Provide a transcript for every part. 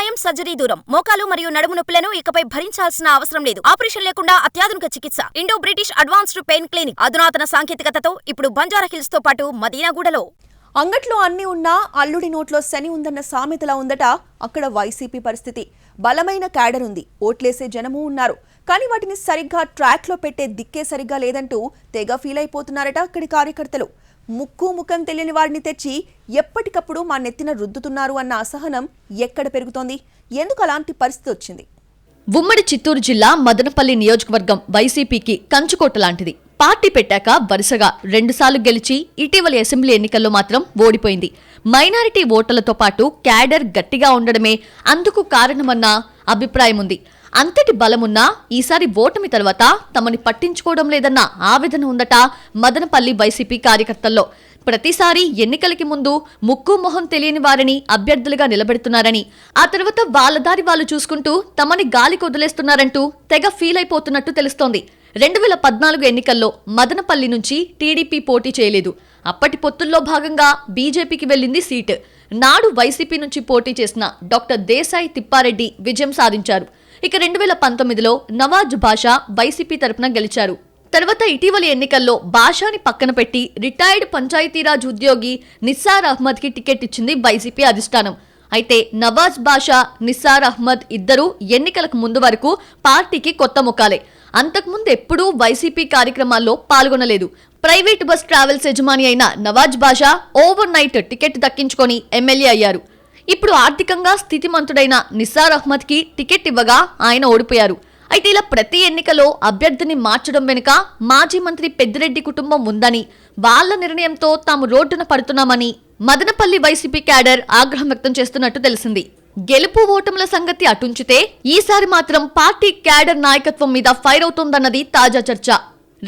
గాయం సర్జరీ దూరం. మోకాలు మరియు నడుము నొప్పులను ఇకపై భరించాల్సిన అవసరం లేదు. ఆపరేషన్ లేకుండా అత్యాధునిక చికిత్స. Indo British advanced pain clinic. అధునాతన సాంకేతికతతో ఇప్పుడు బంజారాహిల్స్తో పాటు మదీనాగూడలో. అంగట్లో అన్ని ఉన్నా అల్లుడి నోట్లో శని ఉందన్న సామెతలా ఉందట అక్కడ వైసీపీ పరిస్థితి. బలమైన క్యాడర్ ఉంది. ఓట్లేసే జనము ఉన్నారు. కానీ వాటిని సరిగ్గా ట్రాక్లో పెట్టే దిక్కే సరిగ్గా లేదంటూ తెగ ఫీల్ అయిపోతున్నారట అక్కడి కార్యకర్తలు. ముక్కు ముఖం తెలియని వారిని తెచ్చి ఎప్పటికప్పుడు మా నెత్తిన రుద్దుతున్నారు అన్న అసహనం ఎక్కడ పెరుగుతోంది? ఎందుకు అలాంటి పరిస్థితి వచ్చింది? ఉమ్మడి చిత్తూరు జిల్లా మదనపల్లి నియోజకవర్గం వైసీపీకి కంచుకోట లాంటిది. పార్టీ పెట్టాక వరుసగా రెండుసార్లు గెలిచి ఇటీవలి అసెంబ్లీ ఎన్నికల్లో మాత్రం ఓడిపోయింది. మైనారిటీ ఓటర్లతో పాటు క్యాడర్ గట్టిగా ఉండడమే అందుకు కారణమన్న అభిప్రాయం ఉంది అంతటి బలమున్నా ఈసారి ఓటమి తర్వాత తమని పట్టించుకోవడం లేదన్న ఆవేదన ఉందట మదనపల్లి వైసీపీ కార్యకర్తల్లో. ప్రతిసారి ఎన్నికలకి ముందు ముక్కు మొహం తెలియని వారిని అభ్యర్థులుగా నిలబెడుతున్నారని ఆ తర్వాత వాళ్ళ దారి వాళ్ళు చూసుకుంటూ తమని గాలికి వదిలేస్తున్నారంటూ తెగ ఫీల్ అయిపోతున్నట్టు తెలుస్తోంది. రెండు వేల పద్నాలుగు ఎన్నికల్లో మదనపల్లి నుంచి టీడీపీ పోటీ చేయలేదు. అప్పటి పొత్తుల్లో భాగంగా బీజేపీకి వెళ్ళింది సీట్. నాడు వైసీపీ నుంచి పోటీ చేసిన డాక్టర్ దేశాయి తిప్పారెడ్డి విజయం సాధించారు. ఇక రెండు వేల పంతొమ్మిదిలో నవాజ్ బాషా వైసీపీ తరపున గెలిచారు. తర్వాత ఇటీవలి ఎన్నికల్లో బాషాని పక్కన పెట్టి రిటైర్డ్ పంచాయతీరాజ్ ఉద్యోగి నిస్సార్ అహ్మద్కి టికెట్ ఇచ్చింది వైసీపీ అధిష్టానం. అయితే నవాజ్ బాషా నిస్సార్ అహ్మద్ ఇద్దరూ ఎన్నికలకు ముందు వరకు పార్టీకి కొత్త ముఖాలే. అంతకుముందు ఎప్పుడూ వైసీపీ కార్యక్రమాల్లో పాల్గొనలేదు. ప్రైవేట్ బస్ ట్రావెల్స్ యజమాని అయిన Nawaz Basha over night ticket దక్కించుకొని ఎమ్మెల్యే అయ్యారు. ఇప్పుడు ఆర్థికంగా స్థితిమంతుడైన నిసార్ అహ్మద్కి టికెట్ ఇవ్వగా ఆయన ఓడిపోయారు. అయితే ఇలా ప్రతి ఎన్నికలో అభ్యర్థిని మార్చడం వెనుక మాజీ మంత్రి పెద్దిరెడ్డి కుటుంబం ఉందని వాళ్ళ నిర్ణయంతో తాము రోడ్డున పడుతున్నామని మదనపల్లి వైసీపీ క్యాడర్ ఆగ్రహం వ్యక్తం చేస్తున్నట్టు తెలిసింది. గెలుపు ఓటముల సంగతి అటుంచితే ఈసారి మాత్రం పార్టీ క్యాడర్ నాయకత్వం మీద ఫైర్ అవుతోందన్నది తాజా చర్చ.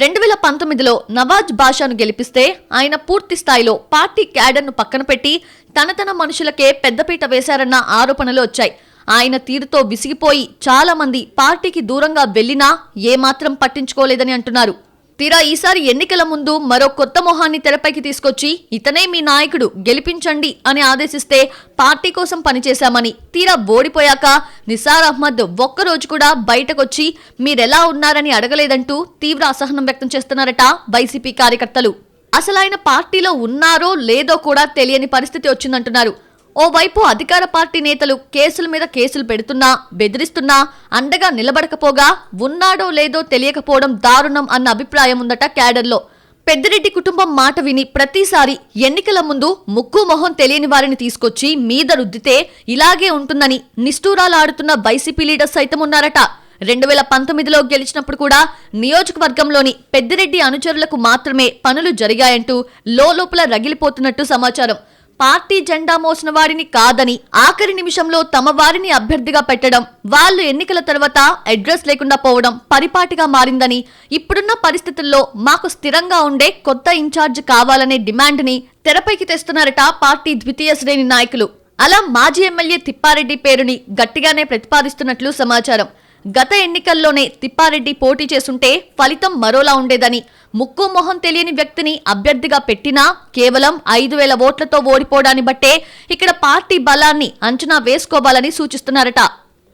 రెండు వేల పంతొమ్మిదిలో నవాజ్ బాషాను గెలిపిస్తే ఆయన పూర్తి స్థాయిలో పార్టీ క్యాడర్ను పక్కన పెట్టి తన తన మనుషులకే పెద్దపీట వేశారన్న ఆరోపణలు వచ్చాయి. ఆయన తీరుతో విసిగిపోయి చాలా మంది పార్టీకి దూరంగా వెళ్ళినా ఏమాత్రం పట్టించుకోలేదని అంటున్నారు. తీరా ఈసారి ఎన్నికల ముందు మరో కొత్త మొహాన్ని తెరపైకి తీసుకొచ్చి ఇతనే మీ నాయకుడు గెలిపించండి అని ఆదేశిస్తే పార్టీ కోసం పనిచేశామని తీరా ఓడిపోయాక నిసార్ అహ్మద్ ఒక్కరోజు కూడా బయటకొచ్చి మీరెలా ఉన్నారని అడగలేదంటూ తీవ్ర అసహనం వ్యక్తం చేస్తున్నారట వైసీపీ కార్యకర్తలు. అసలు ఆయన పార్టీలో ఉన్నారో లేదో కూడా తెలియని పరిస్థితి వచ్చిందంటున్నారు. ఓవైపు అధికార పార్టీ నేతలు కేసుల మీద కేసులు పెడుతున్నా బెదిరిస్తున్నా అండగా నిలబడకపోగా ఉన్నాడో లేదో తెలియకపోవడం దారుణం అన్న అభిప్రాయం ఉందట క్యాడర్లో. పెద్దిరెడ్డి కుటుంబం మాట విని ప్రతిసారి ఎన్నికల ముందు ముక్కు మొహం తెలియని వారిని తీసుకొచ్చి మీద రుద్దితే ఇలాగే ఉంటుందని నిష్ఠూరాలాడుతున్న వైసీపీ లీడర్స్ సైతం ఉన్నారట. రెండు వేల పంతొమ్మిదిలో గెలిచినప్పుడు కూడా నియోజకవర్గంలోని పెద్దిరెడ్డి అనుచరులకు మాత్రమే పనులు జరిగాయంటూ లోపల రగిలిపోతున్నట్టు సమాచారం. పార్టీ జెండా మోసిన వారిని కాదని ఆఖరి నిమిషంలో తమ వారిని అభ్యర్థిగా పెట్టడం వాళ్ళు ఎన్నికల తర్వాత అడ్రస్ లేకుండా పోవడం పరిపాటిగా మారిందని ఇప్పుడున్న పరిస్థితుల్లో మాకు స్థిరంగా ఉండే కొత్త ఇన్ఛార్జ్ కావాలనే డిమాండ్ని తెరపైకి తెస్తున్నారట పార్టీ ద్వితీయ శ్రేణి నాయకులు. అలా మాజీ ఎమ్మెల్యే తిప్పారెడ్డి పేరుని గట్టిగానే ప్రతిపాదిస్తున్నట్లు సమాచారం. గత ఎన్నికల్లోనే తిప్పారెడ్డి పోటీ చేసుంటే ఫలితం మరోలా ఉండేదని ముక్కు మొహం తెలియని వ్యక్తిని అభ్యర్థిగా పెట్టినా కేవలం ఐదు వేల ఓట్లతో ఓడిపోవడాన్ని బట్టే ఇక్కడ పార్టీ బలాన్ని అంచనా వేసుకోవాలని సూచిస్తున్నారట.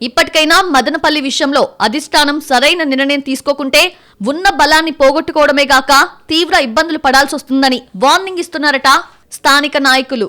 ఇప్పటికైనా మదనపల్లి విషయంలో అధిష్టానం సరైన నిర్ణయం తీసుకోకుంటే ఉన్న బలాన్ని పోగొట్టుకోవడమే గాక తీవ్ర ఇబ్బందులు పడాల్సి వస్తుందని వార్నింగ్ ఇస్తున్నారట స్థానిక నాయకులు.